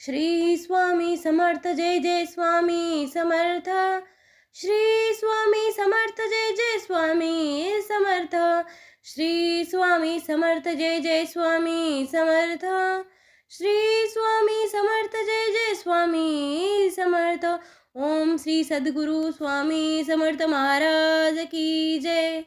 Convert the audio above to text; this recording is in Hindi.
श्री स्वामी समर्थ, जय जय स्वामी समर्थ। श्री स्वामी समर्थ, जय जय स्वामी समर्थ। श्री स्वामी समर्थ, जय जय स्वामी समर्थ। श्री स्वामी समर्थ, जय जय स्वामी समर्थ। ओम श्री सद्गुरु स्वामी समर्थ महाराज की जय।